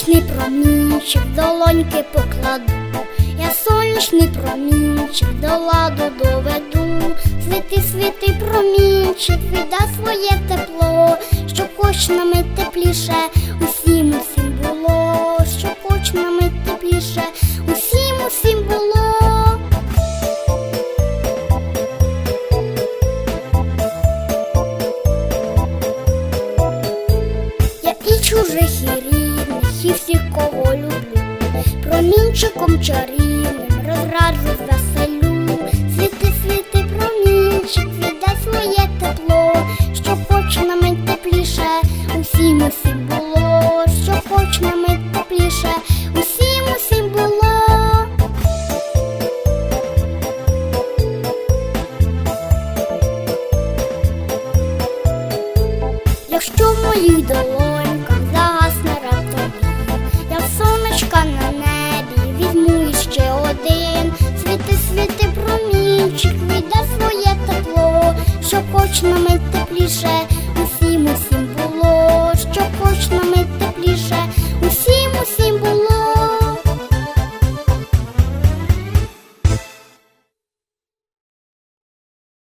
промінчик долоньки покладу. Я сонячний промінчик до ладу доведу. Світи, світи, промінчик, віддай своє тепло, щоб хоч на мить тепліше, усім усім було, щоб хоч на мить тепліше, усім усім було. Я і чужих, промінчиком чарівним розраджу веселю. Світи, світи, промінчик, віддай своє тепло, щоб хоч на мить тепліше, усім усім було, щоб хоч на мить тепліше, усім усім було. Якщо в моїх долонях Зайчик віддав своє тепло, що хоч на мить тепліше усім усім.